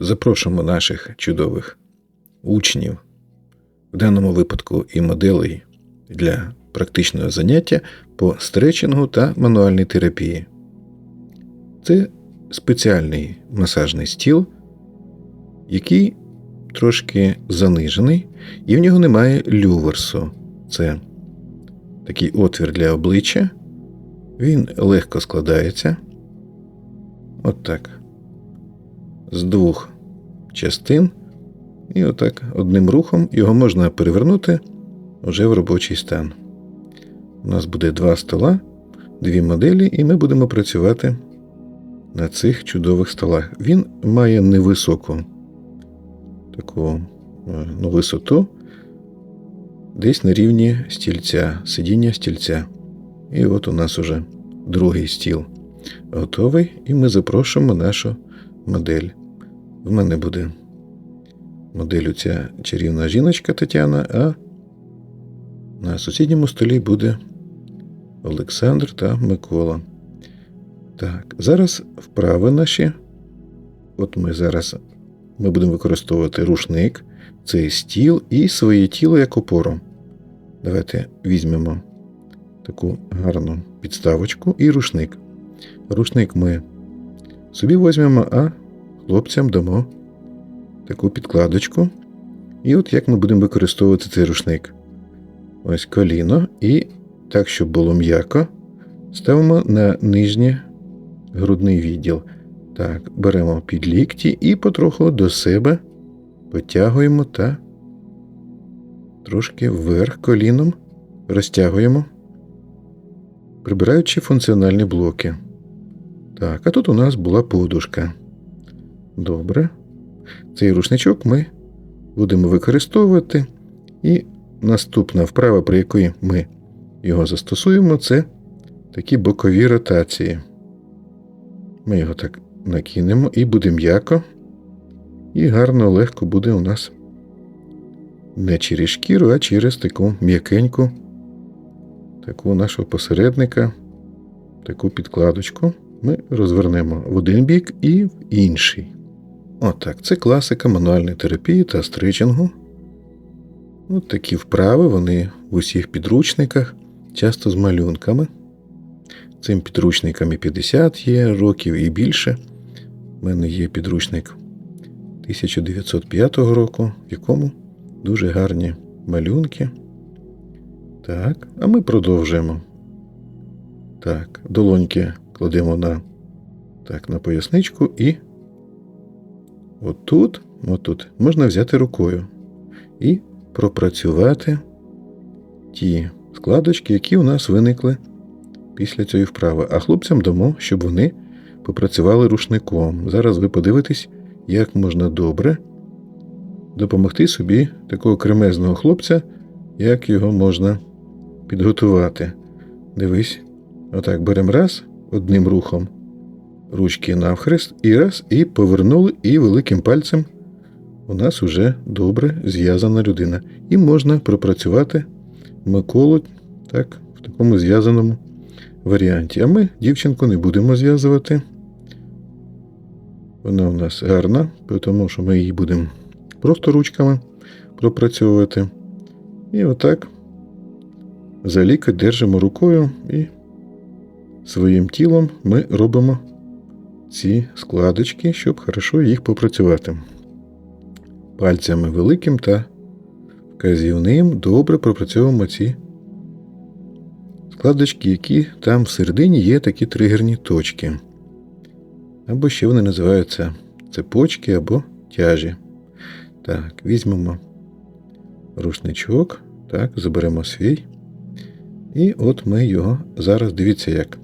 Запрошуємо наших чудових учнів, в даному випадку і моделей для практичного заняття по стретчингу та мануальній терапії. Це спеціальний масажний стіл, який трошки занижений, і в нього немає люверсу. Це такий отвір для обличчя. Він легко складається. От так. З двох частин. І отак одним рухом його можна перевернути вже в робочий стан. У нас буде два стола, дві моделі, і ми будемо працювати на цих чудових столах. Він має невисоку таку е, ну, висоту, десь на рівні стільця, сидіння стільця. І от у нас уже другий стіл готовий, і ми запрошуємо нашу модель. В мене буде модель ця чарівна жіночка Тетяна, а на сусідньому столі буде Олександр та Микола. Так, зараз вправи наші. От ми зараз ми будемо використовувати рушник, цей стіл і своє тіло як опору. Давайте візьмемо таку гарну підставочку і рушник. Рушник ми собі візьмемо, а хлопцям дамо таку підкладочку. І от як ми будемо використовувати цей рушник. Ось коліно, і так, щоб було м'яко, ставимо на нижній грудний відділ. Так, беремо під лікті і потроху до себе потягуємо та трошки вверх коліном розтягуємо, прибираючи функціональні блоки. Так, а тут у нас була подушка. Добре. Цей рушничок ми будемо використовувати. І наступна вправа, при якій ми його застосуємо, це такі бокові ротації. Ми його так накинемо і буде м'яко. І гарно, легко буде у нас не через шкіру, а через таку м'якеньку, таку нашого посередника, таку підкладочку. Ми розвернемо в один бік і в інший. Отак, це класика мануальної терапії та стричингу. От такі вправи, вони в усіх підручниках, часто з малюнками. Цим підручникам і 50 є років і більше. У мене є підручник 1905 року, в якому дуже гарні малюнки. Так, а ми продовжуємо. Так, долоньки кладемо на так, на поясничку і отут, отут можна взяти рукою і пропрацювати ті складочки, які у нас виникли після цієї вправи. А хлопцям дамо, щоб вони попрацювали рушником. Зараз ви подивитесь, як можна добре допомогти собі такого кремезного хлопця, як його можна підготувати. Дивись, отак беремо раз одним рухом ручки навхрест, і раз, і повернули, і великим пальцем у нас уже добре зв'язана людина. І можна пропрацювати Миколу так, в такому зв'язаному варіанті. А ми дівчинку не будемо зв'язувати. Вона у нас гарна, тому що ми її будемо просто ручками пропрацьовувати. І отак за лікоть держимо рукою і своїм тілом ми робимо ці складочки, щоб хорошо їх попрацювати. Пальцями великим та вказівним добре пропрацьовуємо ці складочки, які там всередині є такі тригерні точки. Або ще вони називаються цепочки або тяжі. Так, візьмемо рушничок, так, заберемо свій. І от ми його зараз дивіться, як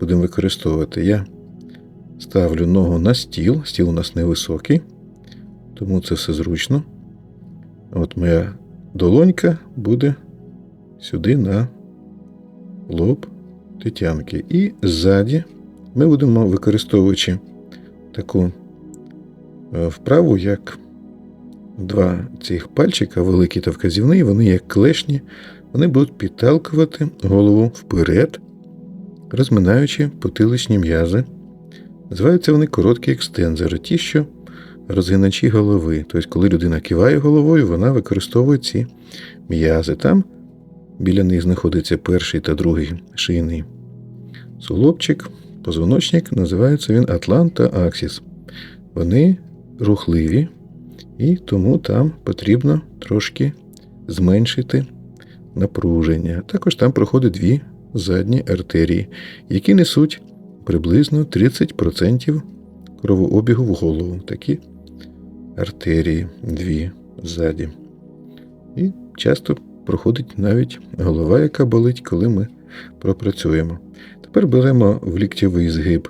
будемо використовувати. Я ставлю ногу на стіл, стіл у нас невисокий, тому це все зручно. От моя долонька буде сюди на лоб тетянки. І ззаді ми будемо використовуючи таку е, вправу, як два цих пальчика, великий та вказівний, вони як клешні, вони будуть підталкувати голову вперед, розминаючи потиличні м'язи. Називаються вони короткі екстензори, ті, що розгиначі голови. Тобто, коли людина киває головою, вона використовує ці м'язи. Там біля них знаходиться перший та другий шийний Солобчик, позвоночник, називається він Атлант та Аксіс. Вони рухливі, і тому там потрібно трошки зменшити напруження. Також там проходять дві задні артерії, які несуть приблизно 30% кровообігу в голову. Такі артерії дві ззаді. І часто проходить навіть голова, яка болить, коли ми пропрацюємо. Тепер беремо в ліктєвий згиб,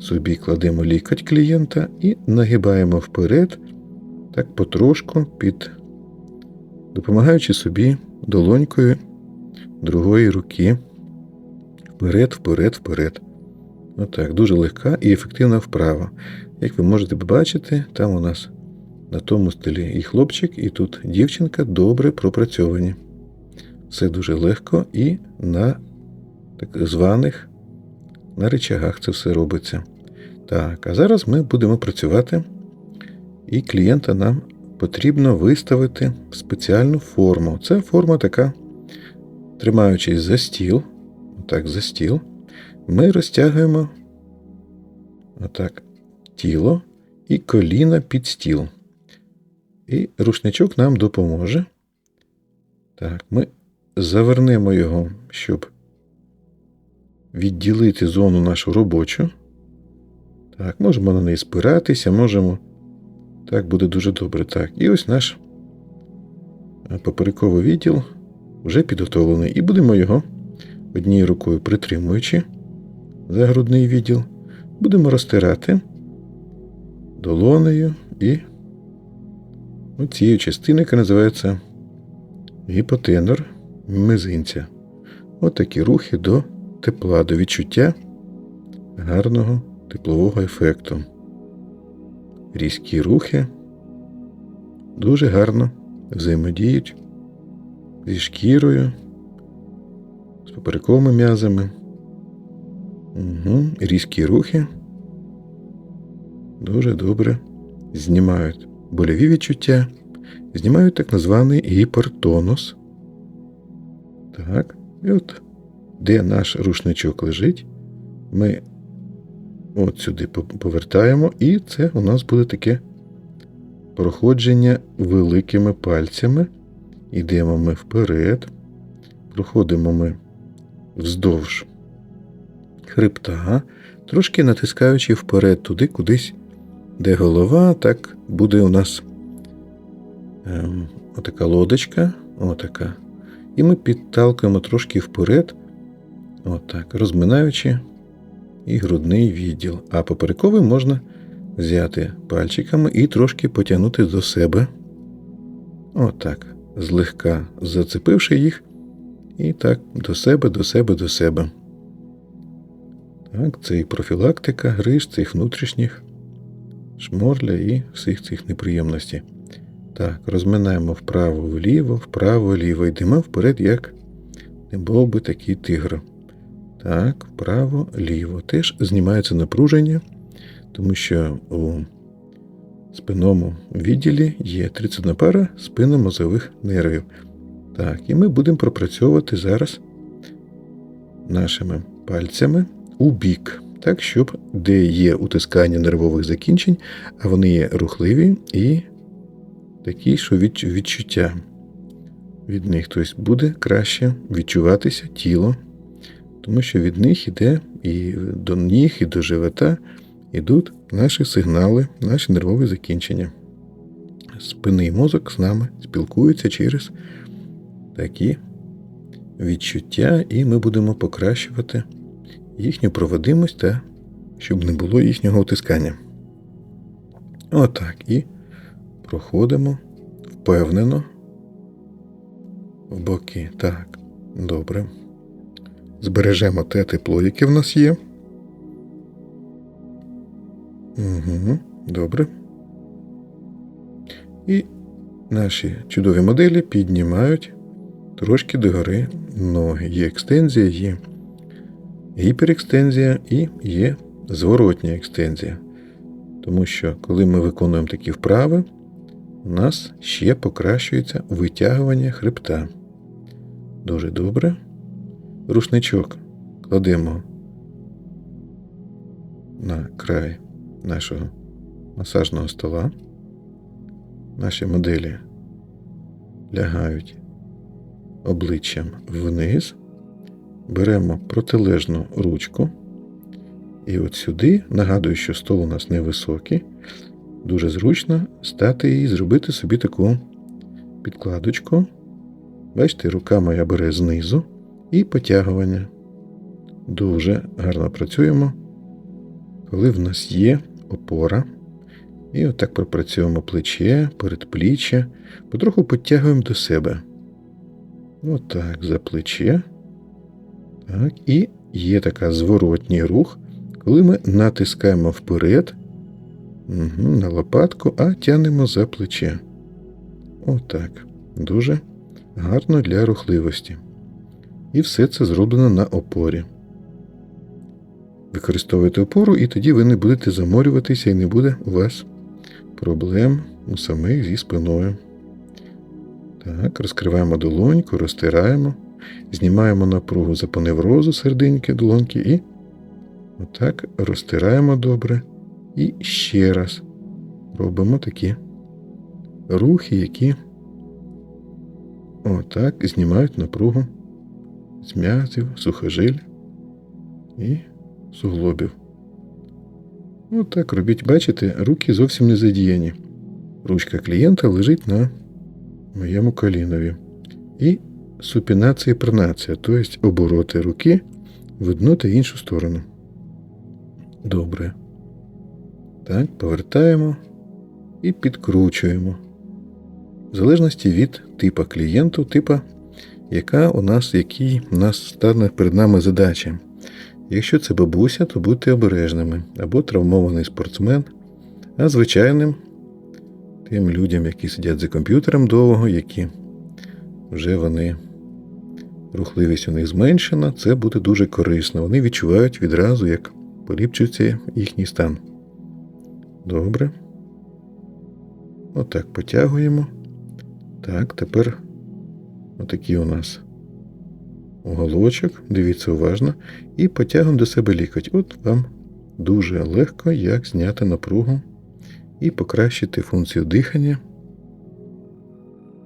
собі кладемо лікоть клієнта і нагибаємо вперед, так потрошку, під, допомагаючи собі долонькою другої руки. Вперед, вперед, вперед. Отак, дуже легка і ефективна вправа. Як ви можете побачити, там у нас на тому столі і хлопчик, і тут дівчинка добре пропрацьовані. Все дуже легко і на так званих на речагах це все робиться. Так, а зараз ми будемо працювати, і клієнта нам потрібно виставити в спеціальну форму. Це форма така, тримаючись за стіл, отак за стіл, ми розтягуємо отак, тіло і коліна під стіл. І рушничок нам допоможе. Так, ми завернемо його, щоб відділити зону нашу робочу. Так, можемо на неї спиратися, можемо. Так, буде дуже добре. Так, і ось наш поперековий відділ вже підготовлений. І будемо його однією рукою притримуючи за грудний відділ, будемо розтирати долонею і цією частиною, яка називається гіпотенор мизинця. Отакі рухи до тепла, до відчуття гарного теплового ефекту. Різкі рухи дуже гарно взаємодіють зі шкірою, з м'язами. Угу. Різкі рухи дуже добре знімають больові відчуття, знімають так званий гіпертонус. Так, і от де наш рушничок лежить, ми от сюди повертаємо, і це у нас буде таке проходження великими пальцями. Йдемо ми вперед, проходимо ми вздовж хребта, трошки натискаючи вперед туди, кудись, де голова, так буде у нас ем, отака лодочка, отака. І ми підталкуємо трошки вперед, отак, розминаючи і грудний відділ. А поперековий можна взяти пальчиками і трошки потягнути до себе. Отак. Злегка зацепивши їх, і так, до себе, до себе, до себе. Так, Це і профілактика гриж цих внутрішніх шморля і всіх цих неприємностей. Так, розминаємо вправо-вліво, вправо-вліво. Йдемо вперед, як не був би такий тигр. Так, вправо-ліво. Теж знімається напруження, тому що у спинному відділі є 31 пара спинномозових нервів. Так, і ми будемо пропрацьовувати зараз нашими пальцями у бік, так, щоб де є утискання нервових закінчень, а вони є рухливі і такі, що відчуття від них тобто буде краще відчуватися тіло, тому що від них іде і до ніг, і до живота йдуть наші сигнали, наші нервові закінчення. Спинний мозок з нами спілкується через такі відчуття, і ми будемо покращувати їхню проводимость та щоб не було їхнього утискання. Отак. І проходимо впевнено в боки. Так, добре. Збережемо те тепло, яке в нас є. Угу, Добре. І наші чудові моделі піднімають трошки догори ноги. Є екстензія, є гіперекстензія і є зворотня екстензія. Тому що, коли ми виконуємо такі вправи, у нас ще покращується витягування хребта. Дуже добре. Рушничок кладемо на край нашого масажного стола. Наші моделі лягають обличчям вниз, беремо протилежну ручку. І от сюди, нагадую, що стол у нас невисокий, дуже зручно стати і зробити собі таку підкладочку. Бачите, рука моя бере знизу і потягування. Дуже гарно працюємо, коли в нас є опора. І отак пропрацюємо плече, передпліччя, потроху підтягуємо до себе. Отак, за плече. Так, І є така зворотній рух, коли ми натискаємо вперед угу, на лопатку, а тянемо за плече. Отак. Дуже гарно для рухливості. І все це зроблено на опорі. Використовуйте опору, і тоді ви не будете заморюватися і не буде у вас проблем у самих зі спиною. Так, розкриваємо долоньку, розтираємо, знімаємо напругу за поневрозу серденьки долоньки і отак розтираємо добре. І ще раз робимо такі рухи, які отак знімають напругу з м'язів, сухожиль і суглобів. Отак робіть, бачите, руки зовсім не задіяні. Ручка клієнта лежить на моєму колінові. І супінація і пронація, тобто обороти руки в одну та іншу сторону. Добре. Так, повертаємо і підкручуємо. В залежності від типа клієнту, типа, яка у нас, який у нас стане перед нами задача. Якщо це бабуся, то будьте обережними або травмований спортсмен, а звичайним тим людям, які сидять за комп'ютером довго, які вже вони рухливість у них зменшена, це буде дуже корисно. Вони відчувають відразу, як поліпшується їхній стан. Добре. Отак потягуємо. Так, тепер отакий у нас уголочок, дивіться уважно, і потягуємо до себе лікоть. От вам дуже легко, як зняти напругу і покращити функцію дихання.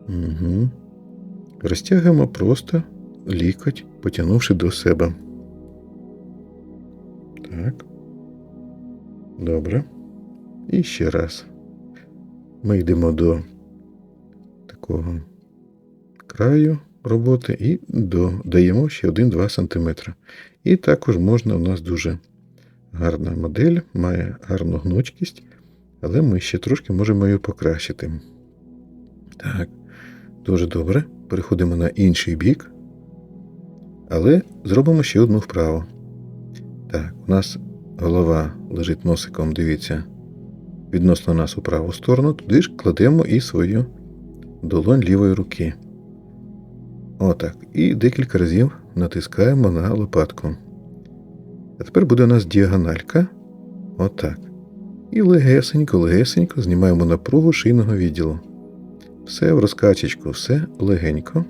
Угу. Розтягуємо просто лікоть, потягнувши до себе. Так. Добре. І ще раз. Ми йдемо до такого краю роботи і додаємо ще 1-2 см. І також можна, у нас дуже гарна модель, має гарну гнучкість, але ми ще трошки можемо її покращити. Так, дуже добре. Переходимо на інший бік. Але зробимо ще одну вправу. Так, у нас голова лежить носиком, дивіться, відносно нас у праву сторону, туди ж кладемо і свою долонь лівої руки. Отак. І декілька разів натискаємо на лопатку. А тепер буде у нас діагональка. Отак. І легесенько, легесенько знімаємо напругу шийного відділу. Все в розкачечку, все легенько.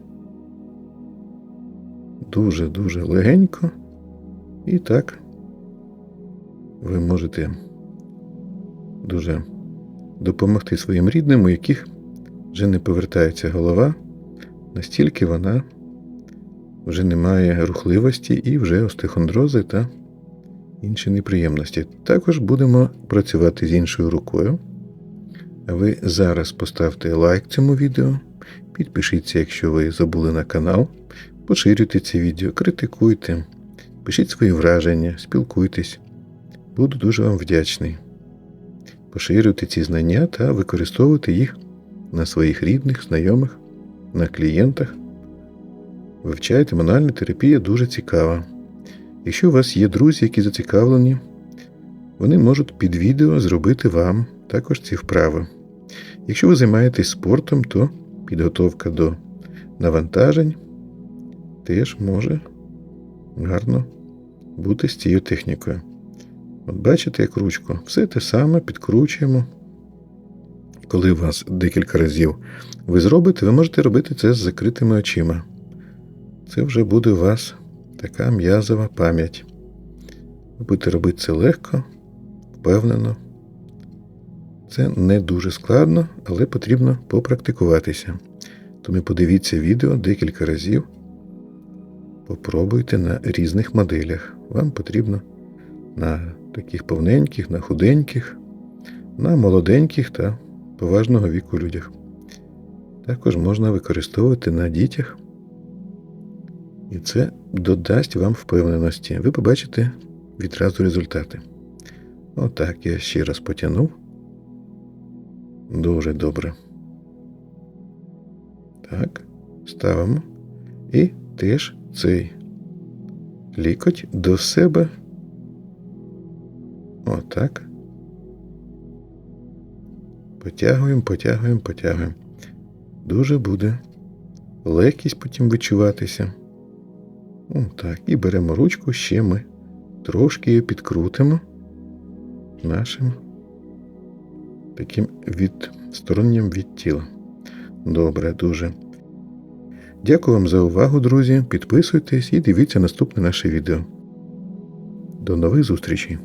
Дуже-дуже легенько. І так, ви можете дуже допомогти своїм рідним, у яких вже не повертається голова настільки вона вже не має рухливості і вже остехондрози та інші неприємності. Також будемо працювати з іншою рукою. Ви зараз поставте лайк цьому відео, підпишіться, якщо ви забули на канал, поширюйте це відео, критикуйте, пишіть свої враження, спілкуйтесь. Буду дуже вам вдячний. Поширюйте ці знання та використовуйте їх на своїх рідних, знайомих на клієнтах. Вивчайте мануальна терапія дуже цікава. Якщо у вас є друзі, які зацікавлені, вони можуть під відео зробити вам також ці вправи. Якщо ви займаєтесь спортом, то підготовка до навантажень теж може гарно бути з цією технікою. От бачите, як ручку. Все те саме підкручуємо. Коли у вас декілька разів ви зробите, ви можете робити це з закритими очима. Це вже буде у вас така м'язова пам'ять. Будете робити це легко, впевнено. Це не дуже складно, але потрібно попрактикуватися. Тому подивіться відео декілька разів. Попробуйте на різних моделях. Вам потрібно на таких повненьких, на худеньких, на молоденьких та поважного віку людях. Також можна використовувати на дітях. І це додасть вам впевненості. Ви побачите відразу результати. Отак я ще раз потягнув. Дуже добре. Так, ставимо. І теж цей лікоть до себе. Отак. Потягуємо, потягуємо, потягуємо. Дуже буде легкість потім відчуватися. Так, і беремо ручку, ще ми трошки її підкрутимо нашим таким відстороннім від тіла. Добре, дуже. Дякую вам за увагу, друзі. Підписуйтесь і дивіться наступне наше відео. До нових зустрічей!